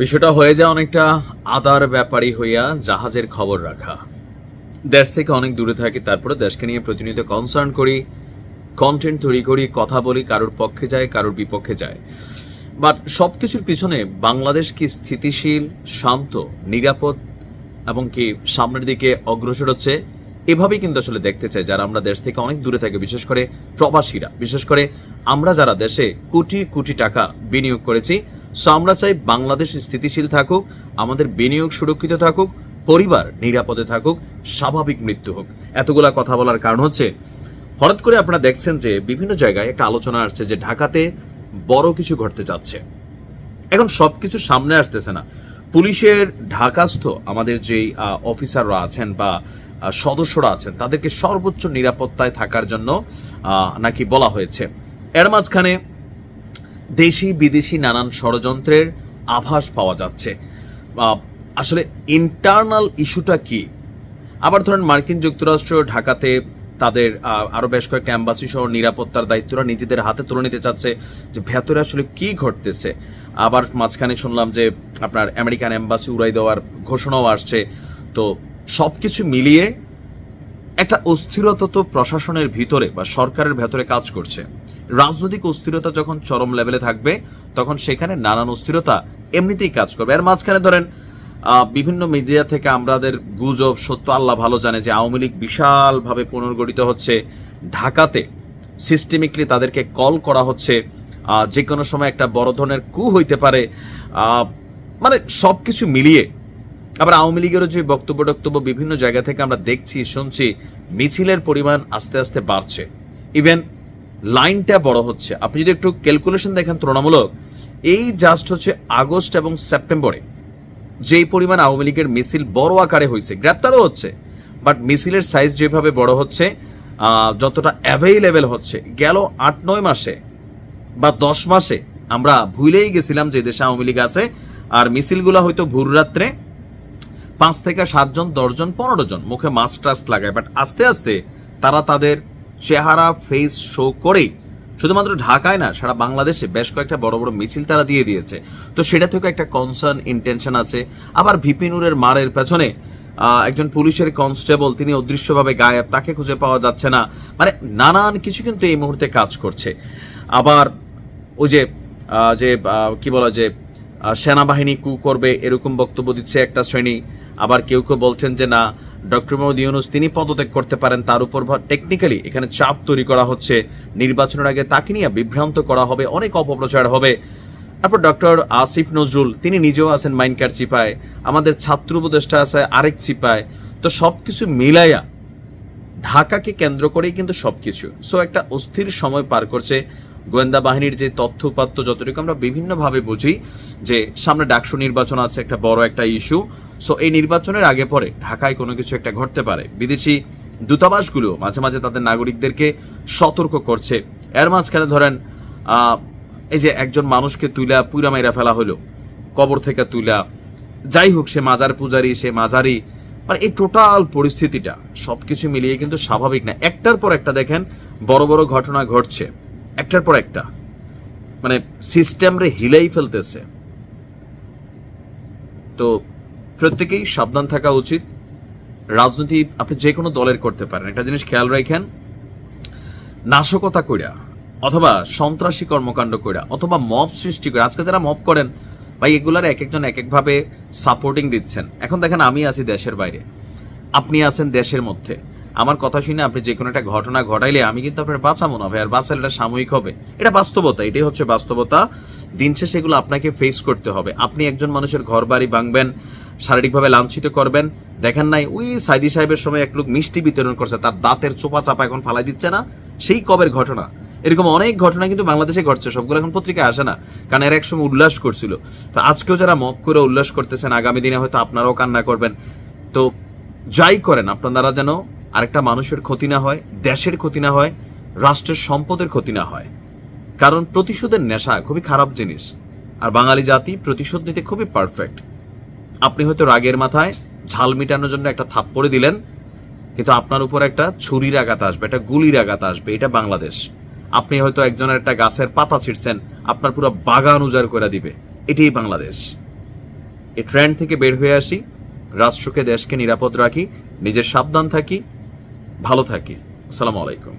বিষয়টা হয়ে যায় অনেকটা আদার ব্যাপারী হইয়া জাহাজের খবর রাখা। দেশ থেকে অনেক দূরে থাকি, তারপরে দেশকে নিয়ে প্রতিনিয়ত কনসার্ন করি কন্টেন্ট তৈরি করি, কথা বলি, কারোর পক্ষে যায়, কারোর বিপক্ষে যায়। বাট সব কিছুর পিছনে বাংলাদেশ কি স্থিতিশীল, শান্ত, নিরাপদ এবং কি সামনের দিকে অগ্রসর হচ্ছে, এভাবেই কিন্তু আসলে দেখতে চাই যারা আমরা দেশ থেকে অনেক দূরে থাকি, বিশেষ করে প্রবাসীরা। বিশেষ করে আমরা যারা দেশে কোটি কোটি টাকা বিনিয়োগ করেছি সো আমরা চাই বাংলাদেশ স্থিতিশীল থাকুক, আমাদের বিনিয়োগ সুরক্ষিত থাকুক, পরিবার নিরাপদে থাকুক, স্বাভাবিক মৃত্যু হোক। এতগুলা কথা বলার কারণ হচ্ছে, হঠাৎ করে আপনারা দেখছেন যে বিভিন্ন জায়গায় একটা আলোচনা আসছে যে ঢাকাতে বড় কিছু ঘটতে যাচ্ছে। এখন সবকিছু সামনে আসতেছে না। পুলিশের ঢাকাস্থ আমাদের যেই অফিসাররা আছেন বা সদস্যরা আছেন, তাদেরকে সর্বোচ্চ নিরাপত্তায় থাকার জন্য নাকি বলা হয়েছে। এর মাঝখানে দেশি বিদেশি নানান ষড়যন্ত্রের আভাস পাওয়া যাচ্ছে। আসলে ইন্টারনাল ইস্যুটা কি? আবার ধরেন মার্কিন যুক্তরাষ্ট্র ঢাকাতে তাদের আরও বেশ কয়েকটা অ্যাম্বাসি সহ নিরাপত্তার দায়িত্বরা নিজেদের হাতে তুলে নিতে চাচ্ছে যে ভেতরে আসলে কি ঘটতেছে। আবার মাঝখানে শুনলাম যে আপনার আমেরিকান অ্যাম্বাসি উড়াই দেওয়ার ঘোষণাও আসছে। তো সব কিছু মিলিয়ে একটা অস্থিরতা তো প্রশাসনের ভিতরে বা সরকারের ভেতরে কাজ করছে। রাজনৈতিক অস্থিরতা যখন চরম লেভেলে থাকবে, তখন সেখানে নানান অস্থিরতা এমনিতেই কাজ করবে। এর মাঝখানে ধরেন বিভিন্ন মিডিয়া থেকে আমাদের গুজব, সত্য, আল্লাহ ভালো জানে যে আওয়ামী লীগ বিশালভাবে পুনর্গঠিত হচ্ছে। ঢাকাতে সিস্টেমিকলি তাদেরকে কল করা হচ্ছে। যে কোনো সময় একটা বড় ধরনের কু হইতে পারে। মানে সব কিছু মিলিয়ে। আবার আওয়ামী লীগেরও যে বক্তব্য টক্তব্য বিভিন্ন জায়গা থেকে আমরা দেখছি, শুনছি, মিছিলের পরিমাণ আস্তে আস্তে বাড়ছে। ইভেন লাইনটা বড় হচ্ছে। আপনি যদি একটু ক্যালকুলেশন দেখেন তুলনামূলক, এই জাস্ট হচ্ছে আগস্ট এবং সেপ্টেম্বরে, যেই পরিমাণ আওয়ামী লীগের মিছিল বড় আকারে হয়েছে। গ্রেপ্তারও হচ্ছে বাট মিছিলের সাইজ যেভাবে বড় হচ্ছে যতটা অ্যাভেইলেবল হচ্ছে। গেল আট, নয় মাসে বা দশ মাসে আমরা ভুলেই গেছিলাম যে দেশে আওয়ামী লীগ আছে, আর মিছিলগুলো হয়তো ভোর রাত্রে পাঁচ থেকে সাতজন, দশজন, পনেরো জন মুখে মাস্ক টাস্ক লাগায় বাট আস্তে আস্তে তারা তাদের চেহারা ফেস শো করেই, শুধুমাত্র ঢাকায় না, সারা বাংলাদেশে বেশ কয়েকটা বড় বড় মিছিল তারা দিয়ে দিয়েছে। তো সেটা থেকে একটা কনসার্ন ইন্টেনশন আছে। আবার ভিপিনুরের মারের পেছনে একজন পুলিশের কনস্টেবল তিনি অদৃশ্যভাবে গায়েব, তাকে খুঁজে পাওয়া যাচ্ছে না। মানে নানান কিছু কিন্তু এই মুহূর্তে কাজ করছে। আবার ওই যে যে কি বলা যে সেনাবাহিনী কু করবে, এরকম বক্তব্য দিচ্ছে একটা শ্রেণি। আবার কেউ কেউ বলছেন যে না ডক্টর মোহাম্মদ ইউনুস, তিনি পদত্যাগ করতে পারেন, তার উপর টেকনিক্যালি এখানে চাপ তৈরি করা হচ্ছে। নির্বাচনের আগে তাকে নিয়ে বিভ্রান্ত করা হবে, অনেক অপপ্রচার হবে। তারপর ডক্টর আসিফ নজরুল, তিনি নিজেও আছেন মাইনকার চিপায়। আমাদের ছাত্র উপদেষ্টা আছে আরেক চিপায়। তো সবকিছু মিলাইয়া ঢাকাকে কেন্দ্র করেই কিন্তু সবকিছু। সো একটা অস্থির সময় পার করছে গোয়েন্দা বাহিনীর যে তথ্য উপাত্ত, যতটুকু আমরা বিভিন্নভাবে বুঝি, যে সামনে ডাকসু নির্বাচন আছে, একটা বড় একটা ইস্যু সো এই নির্বাচনের আগে পরে ঢাকায় কোনো কিছু একটা ঘটতে পারে। বিদেশি দূতাবাসগুলো মাঝে মাঝে তাদের নাগরিকদেরকে সতর্ক করছে। এর মাঝখানে ধরেন এই যে একজন মানুষকে তুইলা পুরা মাইরা ফেলা হলো, কবর থেকে তুইলা, যাই হোক সে মাজার পূজারি, সে মাজারি মানে এই টোটাল পরিস্থিতিটা সবকিছু মিলিয়ে কিন্তু স্বাভাবিক না। একটার পর একটা দেখেন, বড় বড় ঘটনা ঘটছে। একটার পর একটা। মানে সিস্টেম রে হিলেই ফেলতেছে। তো প্রত্যেকেই সাবধান থাকা উচিত। রাজনীতি আপনি যে কোনো দলের করতে পারেন। একটা জিনিস খেয়াল রাখেন, নাশকতা কইরা অথবা সন্ত্রাসী কর্মকাণ্ড কইরা অথবা মব সৃষ্টি করে আজকে যারা মব করেন, ভাই এগুলার এক একজন এক একভাবে সাপোর্টিং দিচ্ছেন। এখন দেখেন আমি আছি দেশের বাইরে। আপনি আছেন দেশের মধ্যে। আমার কথা শুনে আপনি যে কোনো একটা ঘটনা ঘটাইলে আমি কিন্তু আপনার বাঁচাবো না ভাই, আর বাঁচালে এটা সাময়িক হবে। এটা বাস্তবতা, এটাই হচ্ছে বাস্তবতা। দিন শেষে এগুলো আপনাকে ফেস করতে হবে। আপনি একজন মানুষের ঘর বাড়ি ভাঙবেন শারীরিকভাবে লাঞ্ছিত করবেন। দেখেন নাই, ওই সাইদি সাহেবের সময় এক লোক মিষ্টি বিতরণ করছে, তার দাঁতের চোপা চাপা এখন ফালাই দিচ্ছে না। সেই কবের ঘটনা? এরকম অনেক ঘটনা কিন্তু বাংলাদেশে ঘটছে, সবগুলো এখন পত্রিকায় আসে না। কারণ এরা একসময় উল্লাস করছিল। তো আজকেও যারা মক করে উল্লাস করতেছেন, আগামী দিনে হয়তো আপনারাও কান্না করবেন। তো যাই করেন, আপনারা যেন আরেকটা মানুষের ক্ষতি না হয়, দেশের ক্ষতি না হয়, রাষ্ট্রের সম্পদের ক্ষতি না হয়। কারণ প্রতিশোধের নেশা খুবই খারাপ জিনিস। আর বাঙালি জাতি প্রতিশোধ নিতে খুবই পারফেক্ট আপনি হয়তো রাগের মাথায় ঝাল মিটানোর জন্য একটা থাপ্পড়ে দিলেন, কিন্তু আপনার উপর একটা ছুরির আঘাত আসবে, একটা গুলির আঘাত আসবে, এটা বাংলাদেশ। আপনি হয়তো একজনের একটা গাছের পাতা ছিঁড়ছেন, আপনার পুরো বাগান উজাড় করে দিবে, এটাই বাংলাদেশ। এই ট্রেন্ড থেকে বের হয়ে আসি, রাষ্ট্রকে, দেশকে নিরাপদ রাখি, নিজের সাবধান থাকি, ভালো থাকি। আসসালামু আলাইকুম।